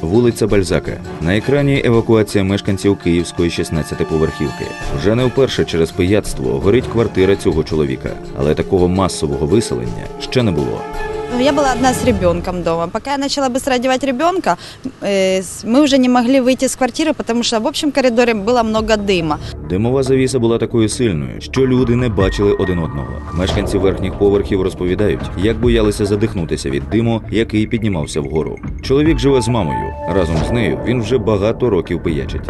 вулиця Бальзака. На екрані евакуація мешканців київської 16-поверхівки. Вже не вперше через пияцтво горить квартира цього чоловіка, але такого масового виселення ще не було. Ну, Я была одна с ребенком дома. Пока я начала быстро одевать ребенка, э, с- мы уже не могли выйти с квартиры, потому что в общем коридоре было много дыма. Димова завіса була такою сильною, що люди не бачили один одного. Мешканці верхніх поверхів розповідають, як боялися задихнутися від диму, який піднімався вгору. Чоловік живе з мамою. Разом з нею він вже багато років пиячить.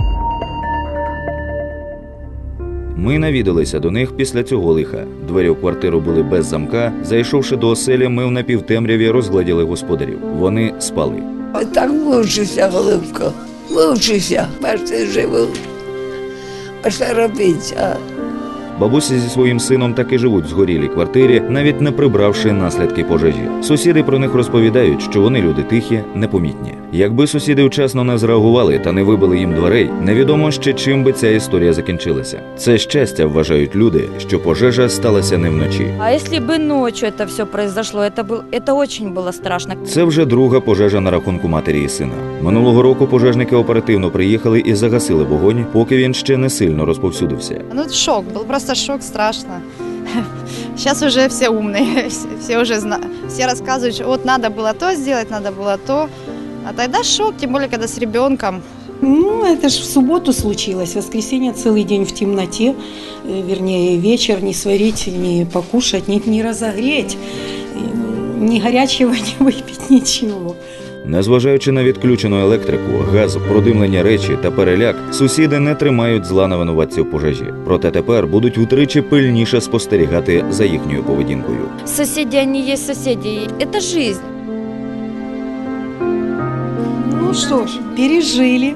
Ми навідалися до них після цього лиха. Двері в квартиру були без замка. Зайшовши до оселі, ми в напівтемряві розгледіли господарів. Вони спали. Так мучуся, голубко, мучуся, бачите, живу. А що робити, а? Бабусі зі своїм сином таки живуть в згорілій квартирі, навіть не прибравши наслідки пожежі. Сусіди про них розповідають, що вони люди тихі, непомітні. Якби сусіди вчасно не зреагували та не вибили їм дверей, невідомо ще чим би ця історія закінчилася. Це щастя вважають люди, що пожежа сталася не вночі. А если бы ночью это все произошло, это, был, это очень было страшно. Це вже друга пожежа на рахунку матері і сина. Минулого року пожежники оперативно приїхали і загасили вогонь, поки він ще не сильно розповсюдився. Ну, это шок, был просто шок, страшно. Сейчас уже все умные, все- все уже зна- все рассказывают, что вот надо было то сделать, надо было то. А тогда шок, тем более, когда с ребенком. Ну, это ж в субботу случилось. В воскресенье целый день в темноте. э, Вернее, вечер не сварить, не покушать, не, не разогреть. э, Ни горячего не выпить, ничего. Незважаючи на відключену електрику, газ, продимлення речі та переляк, сусіди не тримають зла на винуватців пожежі. Проте тепер будуть втричі пильніше спостерігати за їхньою поведінкою. Сусіді они є сусіді, це життя. Ну що ж, пережили.